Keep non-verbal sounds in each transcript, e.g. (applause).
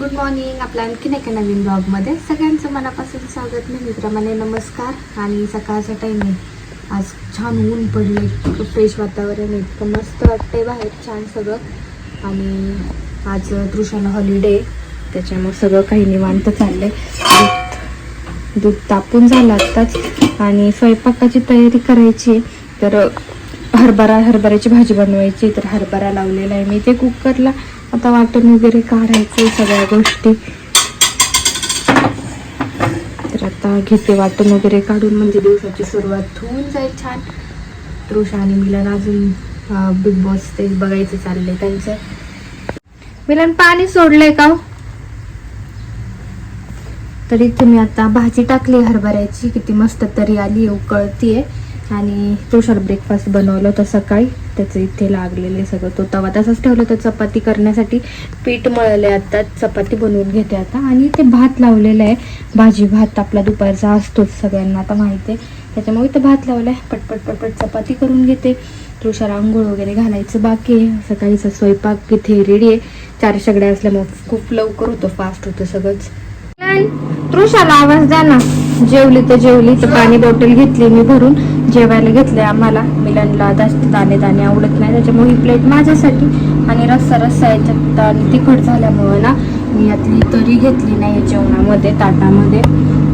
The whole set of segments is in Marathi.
गुड मॉर्निंग आपल्या आणखीन एका नवीन ब्लॉगमध्ये सगळ्यांचं मनापासून स्वागत मी मित्रमाने नमस्कार. आणि सकाळचा टाईम आहे. आज छान ऊन पडले इतकं फ्रेश वातावरण इतकं मस्त वाटतंय बाहेर. छान सगळं. आणि आज तृषाला हॉलिडे त्याच्यामुळे सगळं काही निवांत चाललंय. दूध दूध तापून झालं आत्ताच. आणि स्वयंपाकाची तयारी करायची. आहे. तर हरभरा हरभऱ्याची भाजी बनवायची. तर हरभरा लावलेला आहे. मी ते कुकरला आता वाटण वगैरे काढायचं सगळ्या गोष्टी. तर आता घेते वाटण वगैरे काढून म्हणजे दिवसाची सुरुवात होऊन जाईल छान. तृषा आणि मिलन अजून बिग बॉस ते बघायचं चाललंय त्यांचं. मिलन पाणी सोडलंय का हो? तरी तुम्ही आता भाजी टाकली हरभऱ्याची किती मस्त तरी आली उकळतीये. आणि तुषार ब्रेकफास्ट बनवलं होतं सकाळी. त्याचं इथे लागलेले सगळं. तो तवा तसाच ठेवलं तर चपाती करण्यासाठी. पीठ मळले आता चपाती बनवून घेते आता. आणि इथे भात लावलेला आहे. भाजी भात आपला दुपारचा असतोच सगळ्यांना आता माहिती आहे. त्याच्यामुळे इथं भात लावलाय. पटपट पटपट चपाती करून घेते. तुषार आंघोळ वगैरे घालायचं बाकी आहे. सकाळीचा स्वयंपाक इथे रेडी आहे. चार शेगड्या असल्यामुळे खूप लवकर होतं फास्ट होतं सगळंच. तृषाला आवाज द्या ना. जेवली तर जेवली. तर पाणी बॉटल घेतली मी भरून. जेवायला घेतले आम्हाला. मिलनला जास्त दाणे दाणे आवडत नाही. त्याच्यामुळे ही प्लेट माझ्यासाठी आणि रस्सा रस्सा याच्यात आणि तिखट झाल्यामुळं ना मी यातली तरी घेतली नाही जेवणामध्ये ताटामध्ये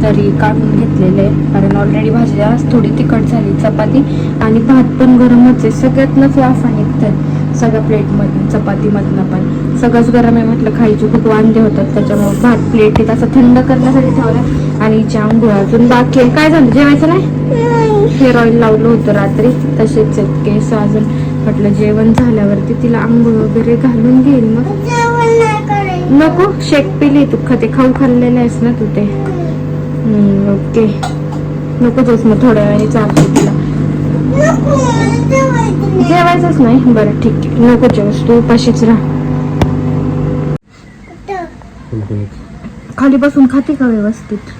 तरी काढून घेतलेले. आहे. कारण ऑलरेडी भाजी थोडी तिखट झाली चपाती आणि भात पण गरमच आहे. सगळ्यातनंच वाफा निघतात सगळ्या प्लेटमधून चपातीमधनं पण. सगळंच गरम आहे म्हटलं खायचे खूप वांदे होतात. त्याच्यामुळे भात प्लेट असं थंड करण्यासाठी ठेवलं आणि जाम गुळ अजून बाकी काय झालं? जेवायचं नाही? हेअर ऑइल लावलं होतं रात्री. तसेच आहेत केस अजून. म्हटलं जेवण झाल्यावरती तिला आंघोळ वगैरे घालून घेईल मग. नको शेक पिली तू खाते खाऊ खाल्लेले आहेस ना तू ते. हम्म, ओके. नको तेच मग थोड्या वेळाने चालते तिला. जेवायचंच नाही? बरं ठीक आहे. नको जेवस तू उपाशीच राहा. खाली बसून खाते का व्यवस्थित?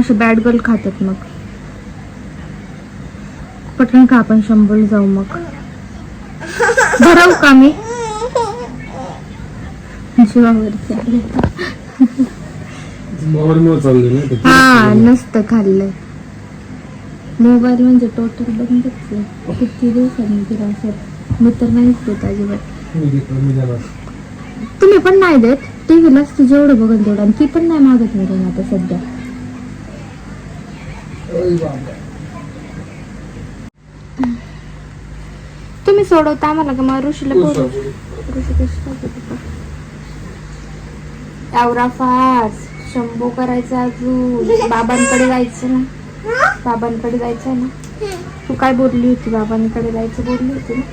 असे बॅड गर्ल खातात मग. पटकन का आपण शंभर जाऊ मग. भरवू का मी? हा नसतं खाल्लंय. मोबाईल म्हणजे टोटल बंदच किती दिवसांनी तिला असं मी तर नाहीच देत अजिबात. तुम्ही पण नाही देत. टीव्हीलाच ती जेवढं बघत तेवढं. आणि ती पण नाही मागत म्हणून आता सध्या. तुम्ही सोडवता आम्हाला का? मग ऋषीला बोलू ऋषी कशी करते पप्पा? एवढा फास. शंभू करायचा अजून. बाबांकडे जायचं ना. बाबांकडे जायचं ना. तू काय बोलली होती? बाबांकडे जायचं बोलली होती ना?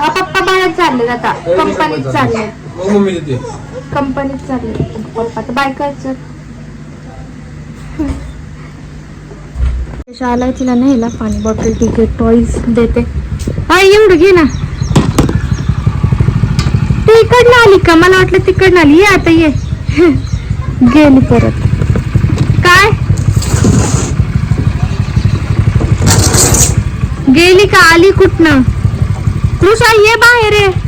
आ, पप्पा बाहेर चालले आता. कंपनीत चालले कंपनीत चालले पप्पा तर बायकाचं शाला तिला न्यायला पाणी बॉटल तिकीट टॉईज देते. हा एवढं घे ना. तू इकडनं आली का? मला वाटलं तिकडनं आली. ये आता ये. गेली परत. काय? गेली का? आली कुठनं? तृषा ये बाहेर ये.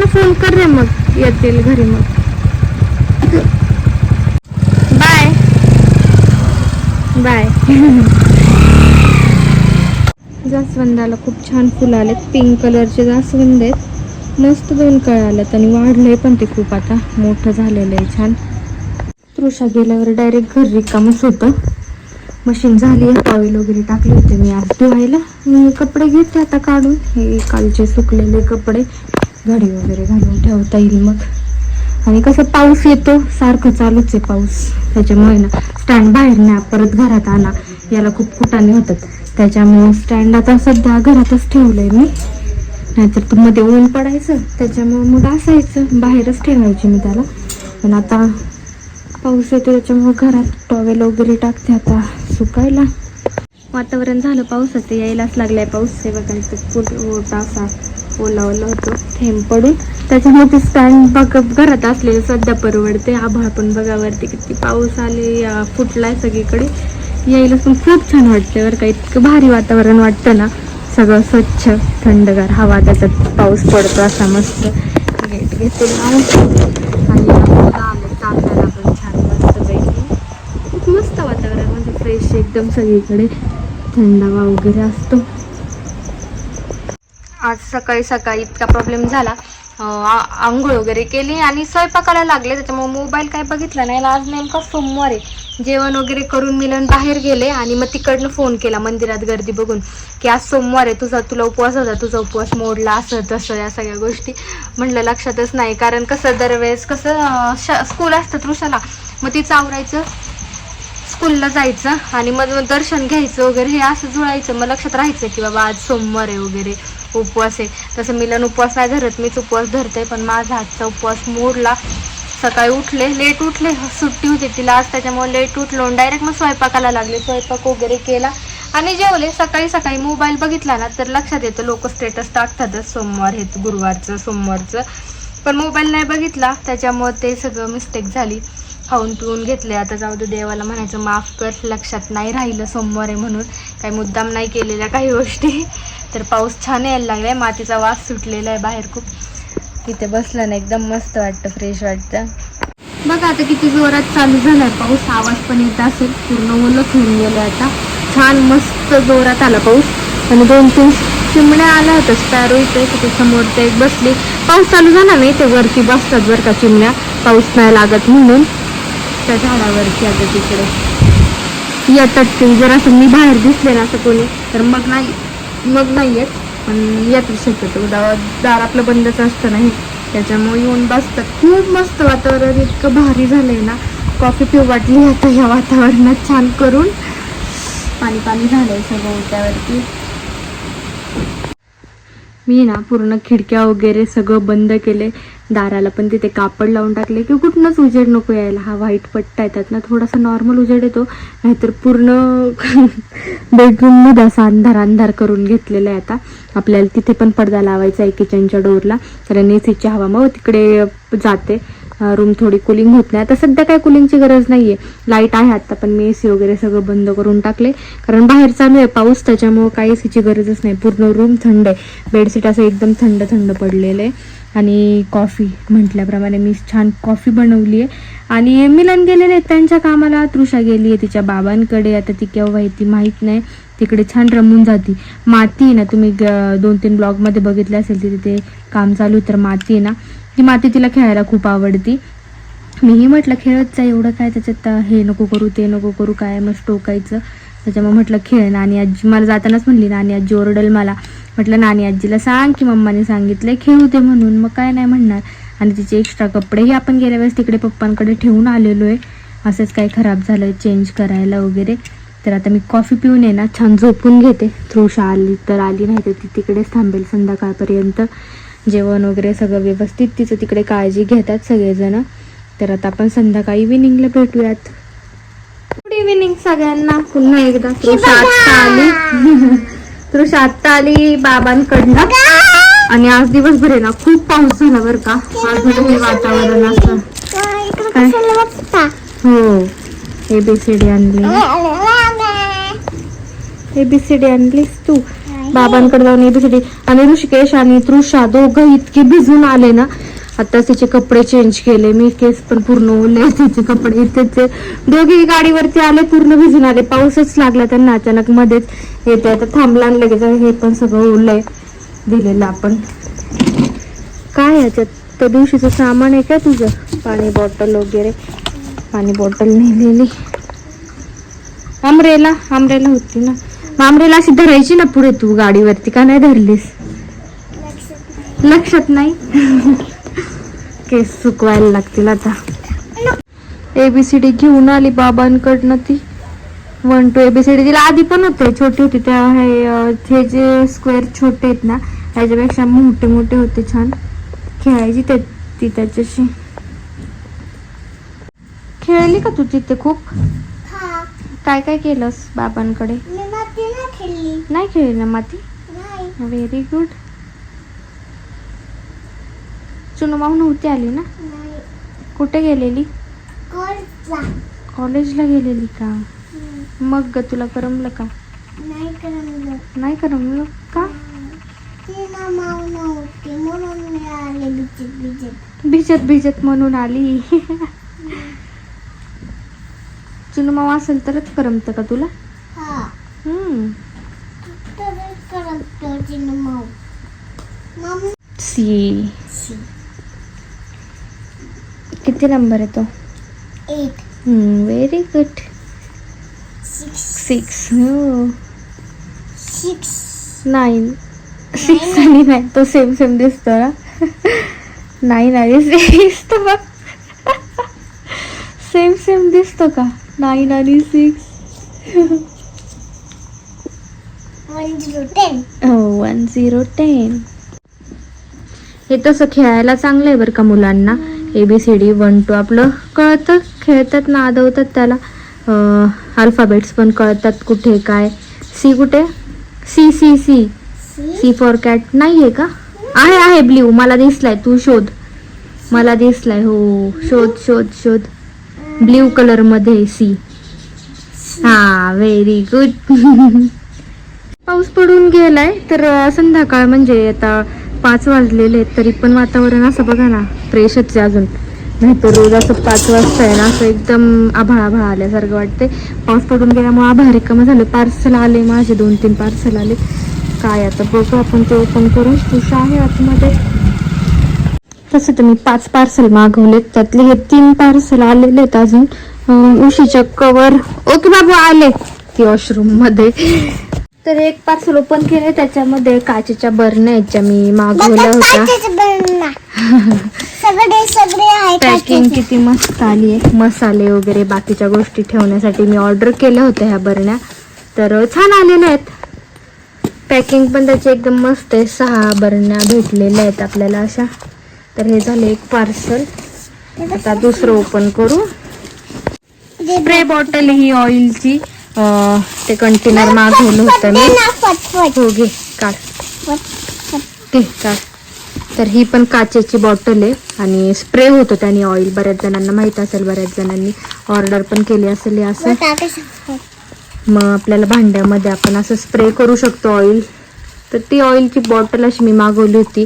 त्यांना फोन कर रे मग. येतील घरी मग. बाय बाय (laughs) जास्वंदाला खूप छान फुलं आलेत. पिंक कलरचे जास्वंद आहेत. मस्त दोन कळ आलेत आणि वाढलंय पण ते खूप आता. मोठं झालेलं आहे छान. तृषा गेल्यावर डायरेक्ट घर रिकामच होतं. मशीन झाली टॉवेल वगैरे टाकले होते मी आज धुवायला. मी कपडे घेते आता काढून. हे कालचे सुकलेले कपडे. घडी वगैरे घालून ठेवता येईल मग. आणि कसं पाऊस येतो सारखं चालूच आहे पाऊस. त्याच्यामुळे ना स्टँड बाहेर न्या परत घरात आणा. याला खूप कुटाने होतात. त्याच्यामुळे स्टँड आता सध्या घरातच ठेवलंय मी. नाहीतर तू मध्ये ऊन पडायचं त्याच्यामुळे मग असायचं. बाहेरच ठेवायची मी त्याला. पण आता पाऊस येतो त्याच्यामुळे घरात टॉवेल वगैरे टाकते आता. सुकायला. वातावरण झालं पावसाचं यायलाच लागलाय पाऊस. हे बघायचं ओटा असा. ओला ओला होतो. थेंब पडून. त्याच्यामुळे ते स्टँड बघ घरात असलेलं सध्या परवडते. आभाळ पण बघा वरती किती पाऊस आले. फुटलाय सगळीकडे. यायला पण खूप छान वाटते बरं का. इतकं भारी वातावरण वाटतं ना. सगळं स्वच्छ थंडगार. हवा त्याच्यात पाऊस पडतो असा मस्त. गेट घेते आणि आपण आलं. चालताना पण छान मस्त पैकी. खूप मस्त वातावरण. म्हणजे फ्रेश एकदम सगळीकडे. थंडावा वगैरे असतो. आज सकाळी सकाळी इतका प्रॉब्लेम झाला. आंघोळ वगैरे केली आणि स्वयंपाकाला लागले. त्याच्यामुळे मोबाईल काय बघितला नाही. आज नेमका सोमवार आहे. जेवण वगैरे करून मिलन बाहेर गेले आणि मग तिकडनं फोन केला मंदिरात गर्दी बघून की आज सोमवार आहे. तुझा तुला उपवास होता. तुझा उपवास मोडला असं तसं या सगळ्या गोष्टी. म्हटलं लक्षातच नाही. कारण कसं दरवेळेस कसं श- स्कूल असतं तृषाला. मग ती चावरायचं. स्कूलला जायचं आणि मग दर्शन घ्यायचं वगैरे हे असं जुळायचं. मग लक्षात राहायचं की बाबा आज सोमवार आहे वगैरे उपवास आहे. तसं मिलन उपवास नाही धरत मीच उपवास धरते पण माझा आजचा उपवास मोडला. सकाळी उठले लेट उठले सुट्टी होती तिला आज त्याच्यामुळे लेट उठलो डायरेक्ट मग स्वयंपाकाला लागले. स्वयंपाक वगैरे केला आणि जेवले. सकाळी सकाळी मोबाईल बघितला ना तर लक्षात येतं लोक स्टेटस टाकतातच सोमवार हे गुरुवारचं सोमवारचं. पण मोबाईल नाही बघितला त्याच्यामुळे ते सगळं मिस्टेक झाली. खाऊन पिऊन घेतले आता जाऊ दे देवाला म्हणायचं माफ कर लक्षात नाही राहिलं सोमवार आहे म्हणून. काही मुद्दाम नाही केलेल्या काही गोष्टी. तर पाऊस छान यायला लागलाय मातीचा वास सुटलेला आहे बाहेर खूप. तिथे बसलं ना एकदम मस्त वाटतं फ्रेश वाटतं. बघा आता किती जोरात चालू झालाय पाऊस. आवाज पण येत असेल पूर्ण ओलं होऊन गेलं आता. छान मस्त जोरात आला पाऊस. आणि दोन तीन चिमण्या आल्या होत्या स्पॅरो इथे तिथे समोर ते एक बसली. पाऊस चालू झाला नाही ते वरती बसतात बरं का चिमण्या. पाऊस नाही लागत म्हणून. त्या झाडावरती आता तिकडे. येतात ते जर असं मी बाहेर दिसले ना असं कोणी तर मग नाही मग नाही येत. पण येत शक्यतो. दार दार आपलं बंदच असतं नाही. त्याच्यामुळे येऊन बसतात. खूप मस्त वातावरण इतकं भारी झालंय ना. कॉफी पिऊ वाटली आता ह्या वातावरणात छान करून. पाणी पाणी झालंय सगळं उद्यावरती मी ना पूर्ण खिडक्या वगैरे सगळं बंद केले. दाराला पण तिथे कापड लावून टाकले की कुठूनच उजेड नको यायला. हा व्हाईट पट्टा येतात ना थोडासा नॉर्मल उजेड येतो. नाहीतर पूर्ण (laughs) बेडरूममध्ये असा अंधार अंधार करून घेतलेला आहे आता. आपल्याला तिथे पण पडदा लावायचा आहे किचनच्या डोरला कारण एसीची हवा मग तिकडे जाते. रूम थोडी कुलिंग होत नाही. आता सध्या काय कुलिंगची गरज नाही आहे लाइट आहे आत्ता पण मी ए सी वगैरे सगळं बंद करून टाकले. कारण बाहेर चालू आहे पाऊस त्याच्यामुळं काही एसीची गरजच नाही. पूर्ण रूम थंड आहे. बेडशीट असं एकदम थंड थंड पडलेलं आहे. आणि कॉफी म्हटल्याप्रमाणे मी छान कॉफी बनवली आहे. आणि मिलन गेलेले आहेत त्यांच्या कामाला तृषा गेली आहे तिच्या बाबांकडे. आता ती केव्हा येते माहीत नाही. तिकडे छान रमून जाती. माती आहे ना तुम्ही ग- दोन तीन ब्लॉगमध्ये बघितले असेल तिथे ते काम चालू तर माती आहे ना ती माती तिला खेळायला खूप आवडती. मीही म्हटलं खेळत जा एवढं काय त्याच्यात हे नको करू ते नको करू काय मग टोकायचं. त्याच्यामुळे म्हटलं खेळ नाणी आजी मला जातानाच म्हणली नाणी आजी ओरडल मला. म्हटलं नानी आजीला सांग की मम्माने सांगितलंय खेळू दे म्हणून. मग काय नाही म्हणणार. आणि तिचे एक्स्ट्रा कपडेही आपण गेल्या वेळेस तिकडे पप्पांकडे ठेवून आलेलो आहे असंच काही खराब झालं चेंज करायला वगैरे. तर आता मी कॉफी पिऊन आहे ना छान झोपून घेते. थ्रुशा आली तर आली नाही तर ती तिकडेच थांबेल संध्याकाळपर्यंत. जेवण वगैरे सगळं व्यवस्थित तिचं तिकडे काळजी घेतात सगळेजण. तर आता आपण संध्याकाळी इव्हिनिंगला भेटूयात. गुड इव्हिनिंग सगळ्यांना. पुन्हा एकदा आत्ता आली. (laughs) तृषा आत्ता आली बाबांकडनं. आणि आज दिवसभर आहे ना खूप पाऊस झाला बरं का. आज म्हणजे हे वातावरण असं. हो. एबीसीडी आणली. एबीसीडी आणलीस तू. बाबांकडे जाऊन एबीसीडी आणि ऋषिकेश आणि तृषा दोघं इतके भिजून आले ना आता तिचे कपडे चेंज केले. मी केस पण पूर्ण ओले तिचे कपडे इथेच दोघे गाडीवरती आले पूर्ण भिजून आले. पाऊसच लागला त्यांना अचानक मध्येच. येते आता थांबला आणि लगेच हे पण सगळं ओलंय दिलेलं आपण. काय याच्यात? त्या दिवशीचं सामान आहे का तुझं? पाणी बॉटल वगैरे. पाणी बॉटल नेलेली. आमरेला आमरेला होती ना. मग आमरेला अशी धरायची ना पुढे तू गाडीवरती. का नाही धरलीस? लक्षात नाही? (laughs) केस सुकवायला लागतील आता. एबीसीडी घेऊन आली बाबांकडनं ती. वन टू एबीसीडी तिला आधी पण होते छोटी होती. त्या हे जे स्क्वेअर छोटे आहेत ना त्याच्यापेक्षा मोठे मोठे होते छान. खेळायची ते ती त्याच्याशी. खेळली का तू तिथे खूप? काय काय केलंस बाबांकडे? नाही खेळली. ना माती? नाही. व्हेरी गुड चुनू माऊ नव्हती आली ना? कुठे गेलेली? कॉलेजला. गेलेली का? मग ग तुला करमलं का? नाही करमलं. नाही करमलं का? भिजत भिजत म्हणून आली चुनू मामा असेल तरच करमतं का तुला? हा. सी. किती नंबर आहे तो? Eight very good six six हो. सिक्स नाईन सिक्स आणि नाईन तो सेम सेम दिसतो ना. नाईन आणि सिक्स तर बघ. (laughs) सेम सेम दिसतो का? नाईन आणि सिक्स वन झिरो टेन हो वन झिरो टेन हे तसं खेळायला चांगलं आहे बरं का मुलांना? A B C D one two आपलं कळतं खेळतात ना आदवतात त्याला अल्फाबेट्स पण कळतात कुठे काय. सी कुठे? C C C C for cat नाही आहे का? आहे आहे ब्ल्यू मला दिसलाय. तू शोध. मला दिसलाय. हो शोध शोध शोध. ब्ल्यू कलरमध्ये सी हा व्हेरी गुड (laughs) पाऊस पडून गेलाय तर संध्याकाळ म्हणजे आता पाच वाजलेले तरी पण वातावरण असं बघा ना. फ्रेशच आहे अजून. नाही तर रोज असं पाच वाजता आहे ना असं एकदम आभाळ आभाळ आल्यासारखं वाटते पाऊस पडून गेल्यामुळे आभाळ रिकामं झालं. पार्सल आले माझे दोन तीन पार्सल आले. काय आता बघू आपण ते ओपन करून उषा आहे आतमध्ये. तसं तर मी पाच पार्सल मागवलेत. त्यातले हे तीन पार्सल आलेले आहेत अजून. उशीच्या कवर ओके बाबू आले. ती वॉशरूममध्ये. तर एक पार्सल ओपन केले त्याच्यामध्ये काचेच्या बरण्या याच्या मी मागवल्या होत्या. सगळे सगळे आहे पॅकिंग. किती मस्त आली आहे. मसाले वगैरे बाकीच्या गोष्टी ठेवण्यासाठी मी ऑर्डर केल्या होत्या ह्या बरण्या. तर छान आलेल्या आहेत. पॅकिंग पण त्याची एकदम मस्त आहे. सहा बरण्या भेटलेल्या आहेत आपल्याला अशा. तर हे झाले एक पार्सल आता दुसरं ओपन करू. स्प्रे बॉटल ही ऑइलची ते कंटेनर मागवलं होतं मी. हो घे काढ. घे काढ. तर ही पण काचेची बॉटल आहे आणि स्प्रे होतो त्याने ऑइल बऱ्याच जणांना माहीत असेल बऱ्याच जणांनी ऑर्डर पण केली असेल हे असं. मग आपल्याला भांड्यामध्ये आपण असं स्प्रे करू शकतो ऑइल तर ती ऑइलची बॉटल अशी मी मागवली होती.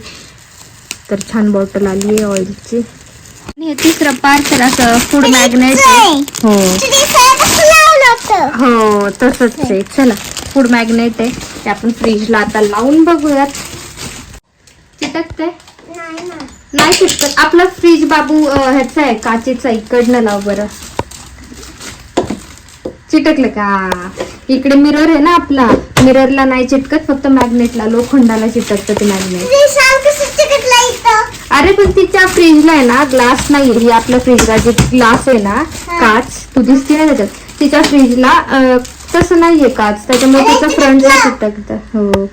तर छान बॉटल आली आहे ऑइलची आणि हे तिसरं पार्सल असं फूड मॅग्नेट हो. हो तसंच आहे. चला फूड मॅग्नेट आहे. ते आपण फ्रीजला आता लावून बघूयात. चिटकते नाही चिटकत आपला फ्रीज बाबू ह्याचा आहे काचेचा इकडनं लाव बरं. चिटकलं का? इकडे मिरर आहे ना आपला. मिररला नाही चिटकत फक्त मॅग्नेटला लोखंडाला चिटकतं ते मॅग्नेट? अरे पण तिच्या फ्रीजला आहे ना. ग्लास नाही ही आपल्या फ्रीजला जे ग्लास आहे ना काच तू दिसते ना त्याच्यात. तिच्या फ्रीजला तसं नाहीये काच. त्याच्यामुळे त्याच्या फ्रंटला. चिटकत. हो.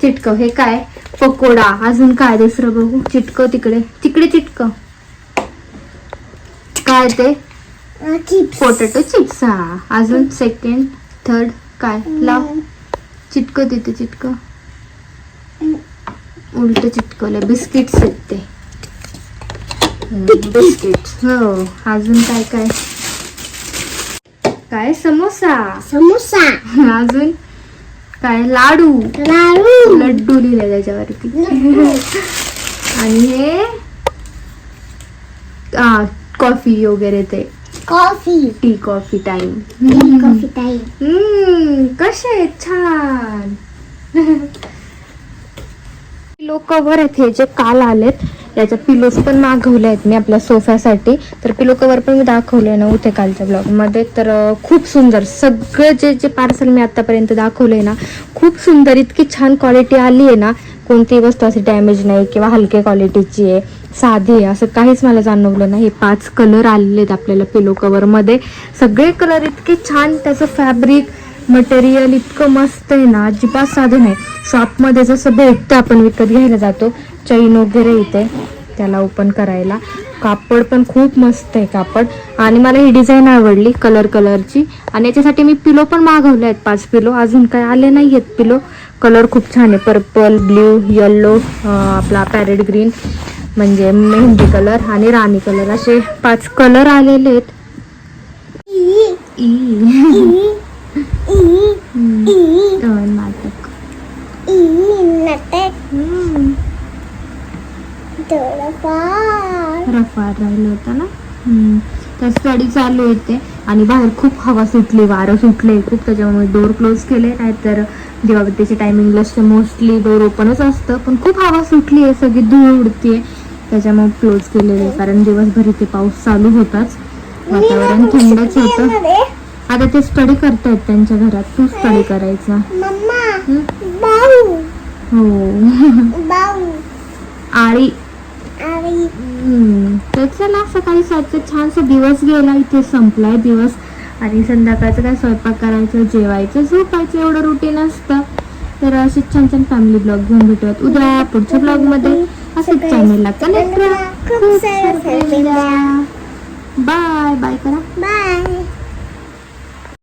चिटकव हे काय? पकोडा. अजून काय दुसरं बघू? चिटकव तिकडे. तिकडे चिटकव काय ते. पोटॅटो चिप्स हा. अजून सेकंड थर्ड काय? लाव. चिटकव तिथे चिटकव उलट चिटकवलं बिस्किट्स आहेत ते. बिस्किट हो. अजून काय काय? काय? समोसा. समोसा. अजून? काय? लाडू. लाडू. लड्डू लिहिलंय त्याच्यावरती. (laughs) आणि हे कॉफी वगैरे ते. Coffee tea coffee time coffee time hmm कसे छान. (laughs) पिलो कव्हर आहेत हे जे काल आलेत. याच्या पिलोज पण मागवले आहेत मी आपल्या सोफ्यासाठी तर पिलो कवर पण मी दाखवले नव्हते कालच्या ब्लॉगमध्ये तर खूप सुंदर. सगळं जे जे पार्सल मी आत्तापर्यंत दाखवलं आहे ना खूप सुंदर. इतकी छान क्वालिटी आली आहे ना कोणतीही वस्तू अशी डॅमेज नाही किंवा हलके क्वालिटीची आहे साधी आहे असं काहीच मला जाणवलं नाही. हे पाच कलर आलेले आहेत आपल्याला पिलो कवरमध्ये सगळे कलर इतके छान त्याचं फॅब्रिक मटेरियल इतकं मस्त आहे ना अजिबात साधं नाही. शॉपमध्ये जसं भेटतं आपण विकत घ्यायला जातो चैन वगैरे इथे त्याला ओपन करायला. कापड पण खूप मस्त आहे कापड. आणि मला ही डिझाईन आवडली कलर कलरची आणि याच्यासाठी मी पिलो पण मागवले आहेत. पाच पिलो अजून काय आले नाही आहेत पिलो कलर खूप छान आहे. पर्पल ब्ल्यू येल्लो आपला पॅरेट ग्रीन म्हणजे मेहंदी कलर आणि राणी कलर असे पाच कलर आलेले आहेत. रफार राहिलं होतं ना. तर स्टडी चालू येते आणि बाहेर खूप हवा सुटली वारं सुटले. खूप त्याच्यामुळे डोर क्लोज केले. नाहीतर दिवाबत्तीच्या टायमिंगला मोस्टली डोर ओपनच असतं. पण खूप हवा सुटली आहे सगळी धूळ उडतीये. त्याच्यामुळे क्लोज केलेले कारण दिवसभर इथे पाऊस चालू होताच. वातावरण थंडच होतं. आता ते स्टडी करतायत त्यांच्या घरात. तू स्टडी करायचा. हो? (laughs) आळी. तर चला सकाळी सातचा छानसा दिवस गेला इथे संपलाय दिवस. आणि संध्याकाळचं काय स्वयंपाक करायचं जेवायचं झोपायचं एवढं रुटीन असतं. तर असे छान छान फॅमिली ब्लॉग घेऊन भेटूयात उद्या पुढच्या ब्लॉगमध्ये असेच चॅनेलला कनेक्ट family बाय बाय करा. बाय